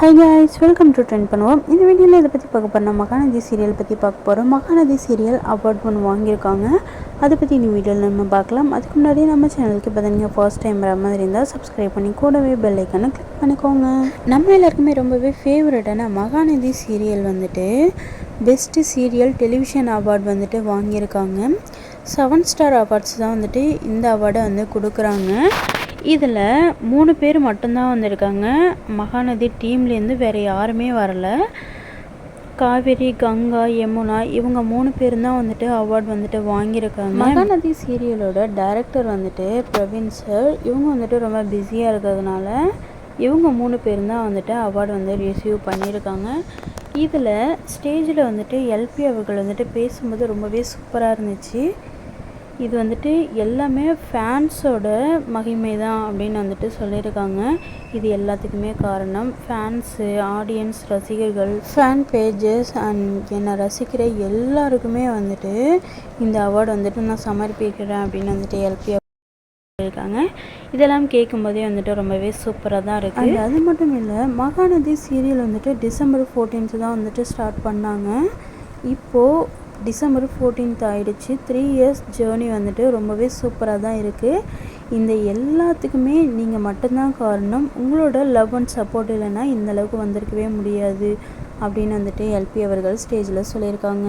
Hi guys welcome to trend பண்ணுவோம் இந்த வீடியோவில் இதை பற்றி பார்க்க போகிறோம் மகாநதி சீரியல் பற்றி பார்க்க போகிறோம் மகாநதி சீரியல் அவார்ட் ஒன்று வாங்கியிருக்காங்க. அதை பற்றி இந்த வீடியோவில் நம்ம பார்க்கலாம். அதுக்கு முன்னாடி நம்ம சேனலுக்கு இப்போ நீங்கள் ஃபர்ஸ்ட் டைம் வர மாதிரி இருந்தால் சப்ஸ்கிரைப் பண்ணி கூடவே பெல் ஐக்கானை கிளிக் பண்ணிக்கோங்க. நம்ம எல்லாருக்குமே ரொம்பவே ஃபேவரட்டான மகாநதி சீரியல் வந்துட்டு பெஸ்ட்டு சீரியல் டெலிவிஷன் அவார்ட் வந்துட்டு வாங்கியிருக்காங்க. செவன் ஸ்டார் அவார்ட்ஸ் தான் வந்துட்டு இந்த அவார்டை வந்து கொடுக்குறாங்க. இதில் மூணு பேர் மட்டும்தான் வந்திருக்காங்க. மகாநதி டீம்லேருந்து வேறு யாருமே வரல. காவேரி கங்கா யமுனா இவங்க மூணு பேர் தான் வந்துட்டு அவார்ட் வந்துட்டு வாங்கியிருக்காங்க. மகாநதி சீரியலோட டைரக்டர் வந்துட்டு பிரவீன் சார் இவங்க வந்துட்டு ரொம்ப பிஸியாக இருக்கிறதுனால இவங்க மூணு பேர் தான் வந்துட்டு அவார்டு வந்து ரிசீவ் பண்ணியிருக்காங்க. இதில் ஸ்டேஜில் வந்துட்டு எல்பி அவர்கள் வந்துட்டு பேசும்போது ரொம்பவே சூப்பராக இருந்துச்சு. இது வந்துட்டு எல்லாமே ஃபேன்ஸோட மகிமை தான் அப்படின்னு வந்துட்டு சொல்லியிருக்காங்க. இது எல்லாத்துக்குமே காரணம் ஃபேன்ஸு ஆடியன்ஸ் ரசிகர்கள். ஃபேன் பேஜஸ் அண்ட் என்னை ரசிக்கிற எல்லாருக்குமே வந்துட்டு இந்த அவார்டு வந்துட்டு நான் சமர்ப்பிக்கிறேன் அப்படின்னு வந்துட்டு எல்பி இருக்காங்க இதெல்லாம் கேட்கும்போதே வந்துட்டு ரொம்பவே சூப்பராக தான் இருக்குது அது மட்டும் இல்லை மகாநதி சீரியல் வந்துட்டு டிசம்பர் ஃபோர்டீன்த்து தான் வந்துட்டு ஸ்டார்ட் பண்ணாங்க. இப்போது டிசம்பர் ஃபோர்டீன்த் ஆகிடுச்சு த்ரீ இயர்ஸ் ஜேர்னி வந்துட்டு ரொம்பவே சூப்பராக தான் இருக்குது இந்த எல்லாத்துக்குமே நீங்கள் மட்டும்தான் காரணம். உங்களோட லவ் அண்ட் சப்போர்ட் இல்லைன்னா இந்தளவுக்கு வந்திருக்கவே முடியாது அப்படின்னு வந்துட்டு எல்பி அவர்கள் ஸ்டேஜில் சொல்லியிருக்காங்க.